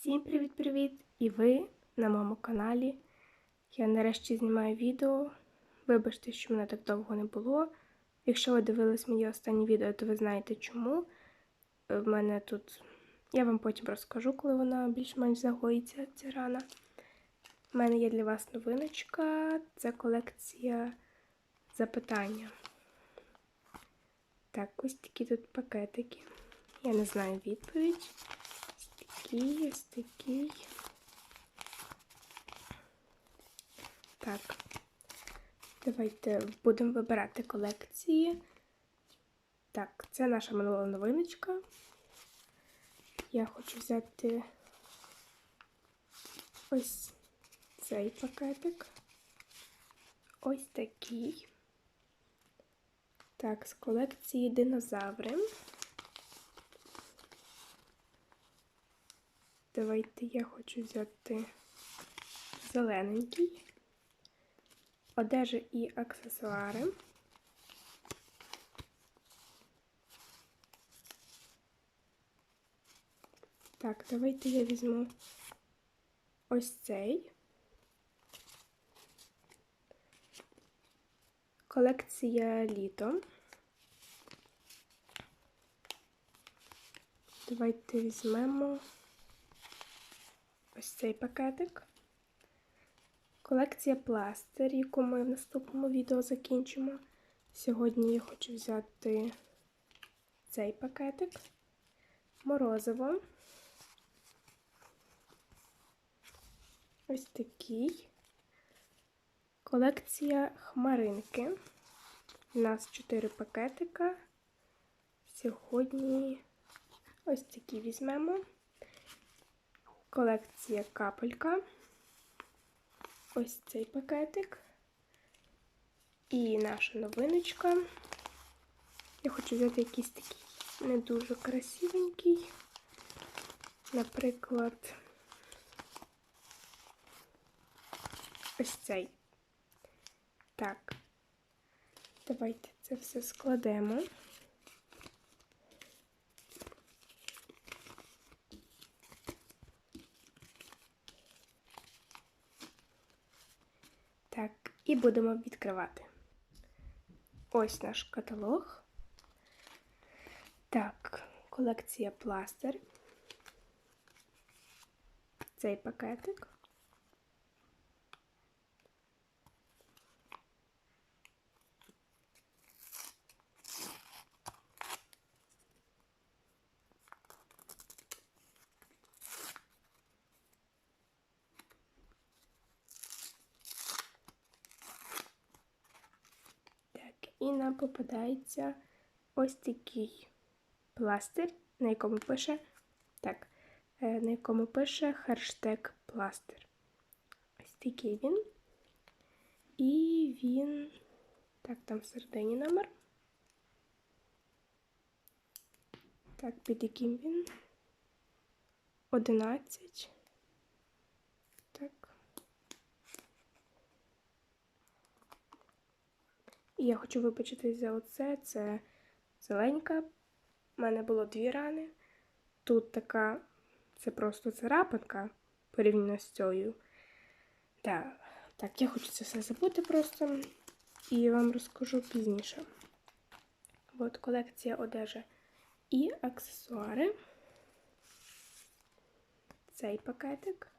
Всім привіт-привіт! І ви на моєму каналі. Я нарешті знімаю відео. Вибачте, що мене так довго не було. Якщо ви дивились мої останні відео, то ви знаєте чому. В мене тут. Я вам потім розкажу, коли вона більш-менш загоїться, ця рана. У мене є для вас новиночка. Це колекція запитання. Так, ось такі тут пакетики. Я не знаю відповідь. Такий, ось такий. Так. Давайте будемо вибирати колекції. Так, це наша минула новиночка. Я хочу взяти ось цей пакетик. Ось такий. Так, з колекції динозаври. Давайте я хочу взяти зелененький, одежа і аксесуари. Так, давайте я візьму ось цей. Колекція літо. Давайте візьмемо ось цей пакетик. Колекція пластир, яку ми в наступному відео закінчимо. Сьогодні я хочу взяти цей пакетик, морозиво. Ось такий. Колекція хмаринки. У нас 4 пакетика. Сьогодні ось такі візьмемо. Колекція капелька. Ось цей пакетик. І наша новиночка. Я хочу взяти якийсь такий не дуже красивенький. Наприклад, ось цей. Так, давайте це все складемо. Так, і будемо відкривати. Ось наш каталог. Так, колекція пластир. Цей пакетик. Так, і нам попадається ось такий пластир, на якому пише так, е, на якому пише хештег пластир. Ось такий він. І він. Так, там всередині номер. Так, під яким він? 11. Так. І я хочу вибачитись за оце. Це зеленька. У мене було дві рани. Тут така, це просто царапинка порівняно з цією. Да. Так, я хочу це все забути просто і вам розкажу пізніше. От колекція одежі і аксесуари. Цей пакетик.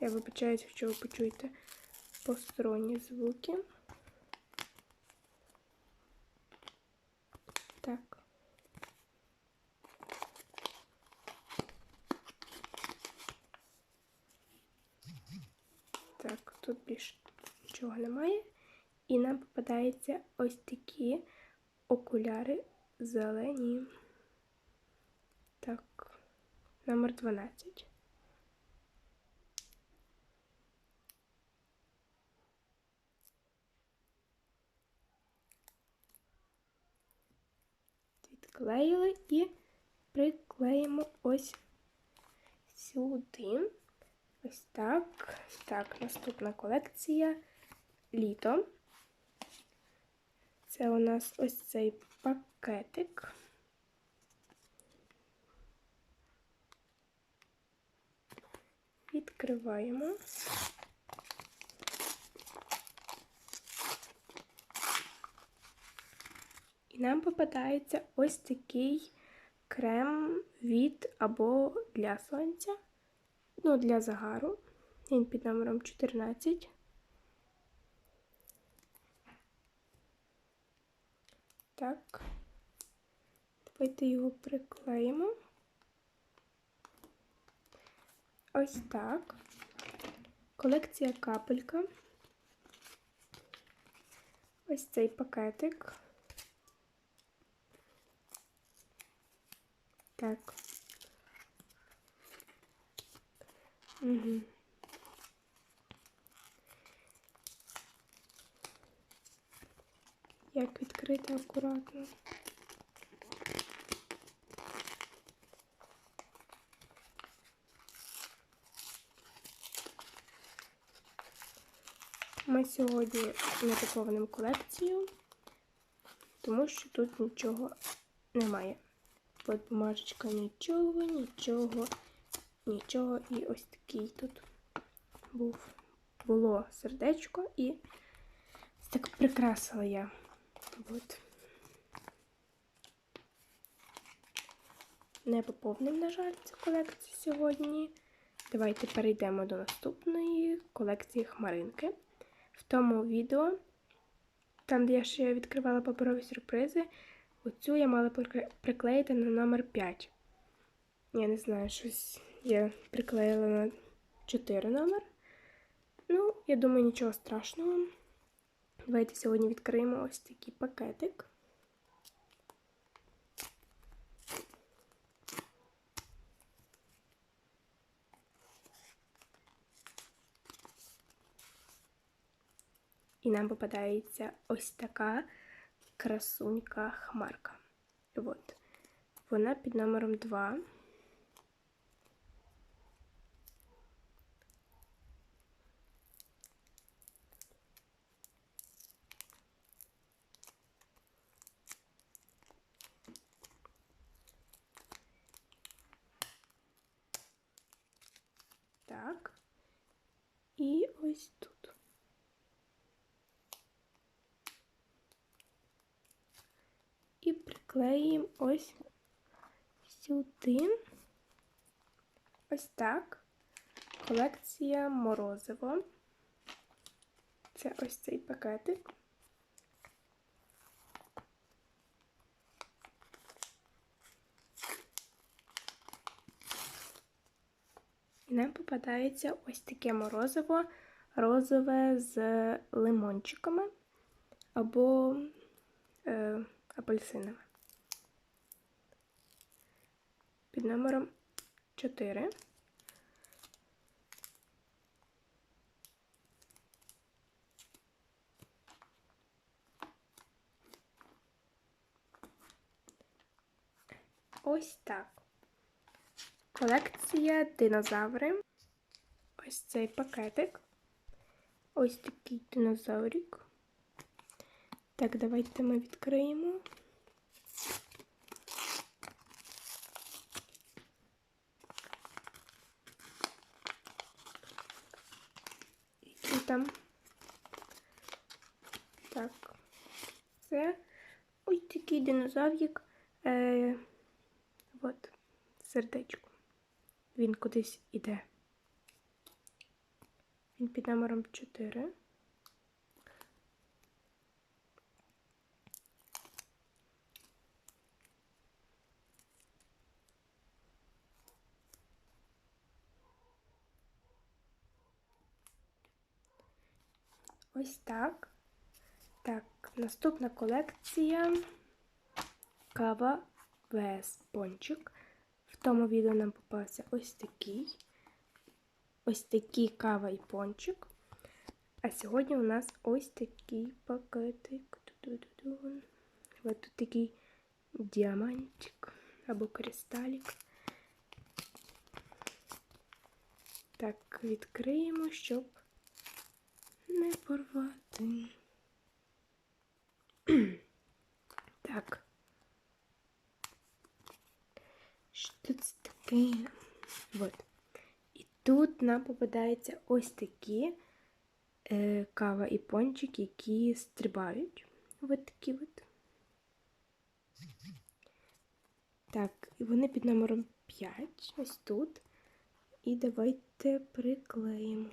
Я вибачаюсь, якщо ви почуєте посторонні звуки. Так. Так, тут більше нічого немає. І нам попадаються ось такі окуляри зелені. Так, номер 12. приклеїли і приклеїмо ось сюди. Ось так. Так, наступна колекція літо. Це у нас ось цей пакетик. Відкриваємо. Нам попадається ось такий крем від або для сонця, ну, для загару. Він під номером 14. Так. Давайте його приклеїмо. Ось так. Колекція капелька. Ось цей пакетик. Так. Угу. Як відкрити акуратно. Ми сьогодні поповнимо колекцію, тому що тут нічого немає. От бумажечка нічого, нічого, нічого. І ось такий тут був, було сердечко і так прикрасила я. От. Не поповним, на жаль, цю колекцію сьогодні. Давайте перейдемо до наступної колекції хмаринки. В тому відео, там, де я ще відкривала паперові сюрпризи, оцю я мала приклеїти на номер 5. Я не знаю, щось я приклеїла на 4 номер. Ну, я думаю, нічого страшного. Давайте сьогодні відкриємо ось такий пакетик. І нам попадається ось така красунька хмарка. От. Вона під номером 2. Так. І ось тут. І приклеїмо ось сюди. Ось так. Колекція морозиво. Це ось цей пакетик. І нам попадається ось таке морозиво розове з лимончиками або е, апельсинами. Під номером 4. Ось так. Колекція динозаври. Ось цей пакетик. Ось такий динозаврик. Так, давайте ми відкриємо. Який там? Так, це ось такий динозаврик. Е, От, сердечко. Він кудись іде. Він під номером 4. Ось так. Так, наступна колекція кава вес пончик. В тому відео нам попався ось такий. Ось такий кава і пончик. А сьогодні у нас ось такий пакетик. Ось тут такий діамантик або кристалік. Так, відкриємо, щоб не порвати. так. Що це таке? Вот. І тут нам попадаються ось такі е, кава і пончик, які стрибають. Ось такі от. Так, і вони під номером 5, ось тут. І давайте приклеїмо.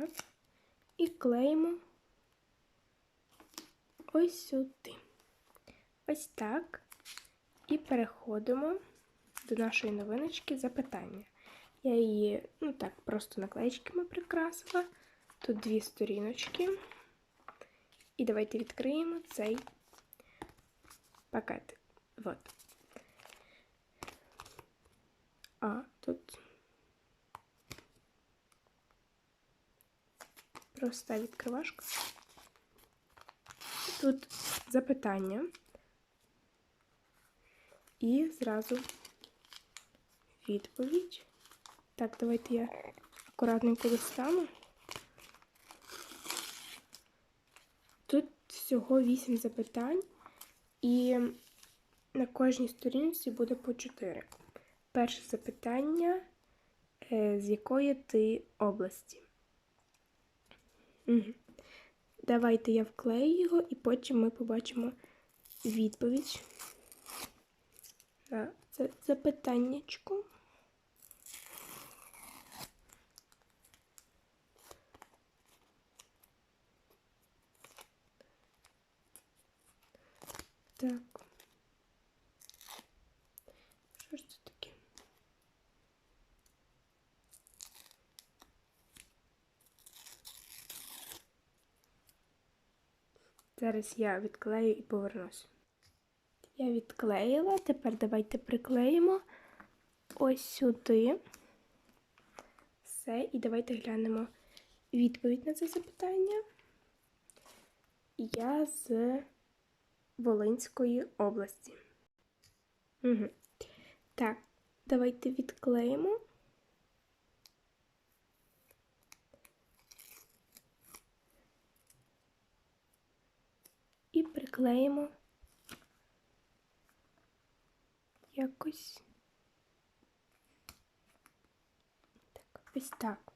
Так. І клеїмо ось сюди. Ось так. І переходимо до нашої новиночки запитання. Я її, ну так, просто наклеєчками прикрасила. Тут дві сторіночки. І давайте відкриємо цей пакет. Вот. А, тут проста відкривашка. Тут запитання. І зразу відповідь. Так, давайте я акуратненько достану. Тут всього 8 запитань, і на кожній сторінці буде по 4. Перше запитання, е, з якої ти області? Давайте я вклею його і потім ми побачимо відповідь на це запитаннячко. Так. Що ж це таке? Зараз я відклею і повернусь. Я відклеїла, тепер давайте приклеїмо ось сюди. Все, і давайте глянемо відповідь на це запитання. Я з Волинської області. Угу. Так, давайте відклеїмо. І приклеїмо якось. Так, ось так.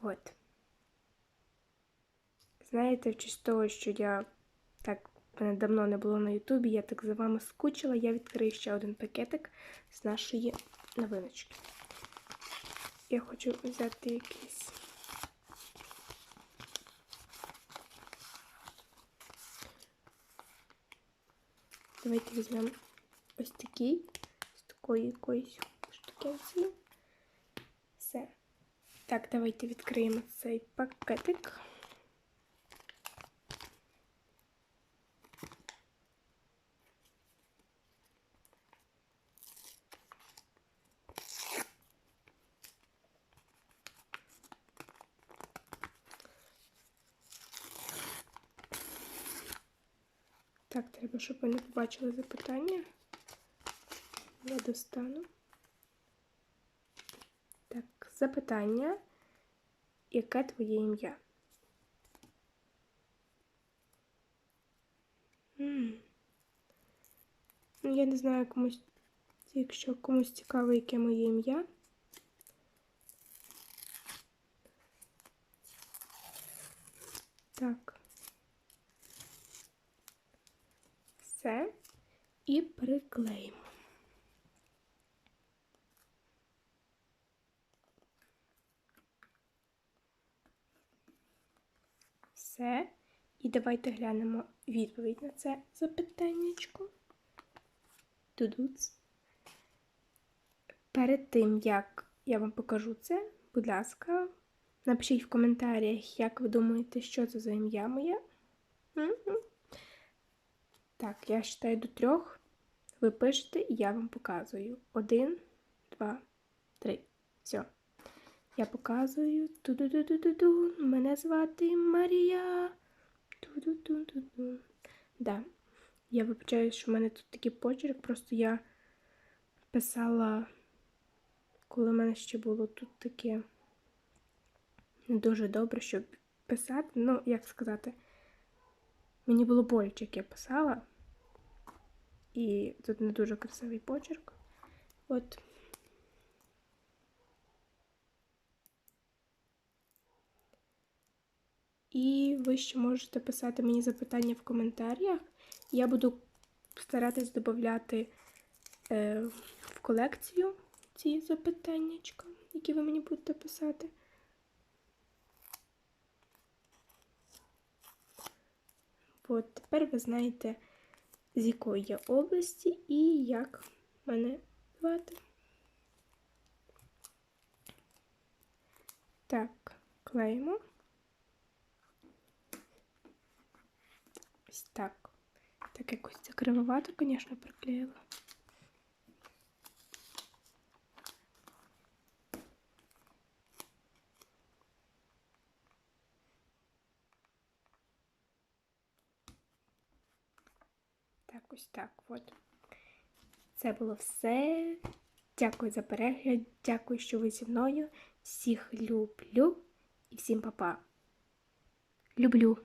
От. Знаєте, в того, що я так мене давно не було на Ютубі, я так за вами скучила, я відкрию ще один пакетик з нашої новиночки. Я хочу взяти якийсь. Давайте візьмемо ось такий, з такої якоюсь штукенцією. Все. Так, давайте відкриємо цей пакетик. Так, треба, щоб ви не побачили запитання. Я достану. Так, запитання. Яке твоє ім'я? Ну, Я не знаю комусь, якщо комусь цікаво, яке моє ім'я. Так. Все і приклеїмо. Все. І давайте глянемо відповідь на це запитаннячко. Тудуц. Перед тим, як я вам покажу це, будь ласка, напишіть в коментарях, як ви думаєте, що це за ім'я моє. Так, я вважаю до трьох. Ви пишете і я вам показую. Один, два, три. Все. Я показую. Ту-ду-ду-ду-ду-ду. Мене звати Марія. Ту-ду-ду-ду-ду. Да. Я вибачаю, що в мене тут такий почерк, просто я писала коли в мене ще було тут таке не дуже добре, щоб писати. Ну, як сказати, мені було боляче, як я писала. І тут не дуже красивий почерк. От. І ви ще можете писати мені запитання в коментарях. Я буду старатись додати е, в колекцію ці запитаннячка, які ви мені будете писати. От тепер ви знаєте, з якої я області і як мене звати. Так, клеїмо. Ось так. Так якось це звісно, приклеїла. Так, ось так. От. Це було все. Дякую за перегляд. Дякую, що ви зі мною. Всіх люблю і всім па-па. Люблю.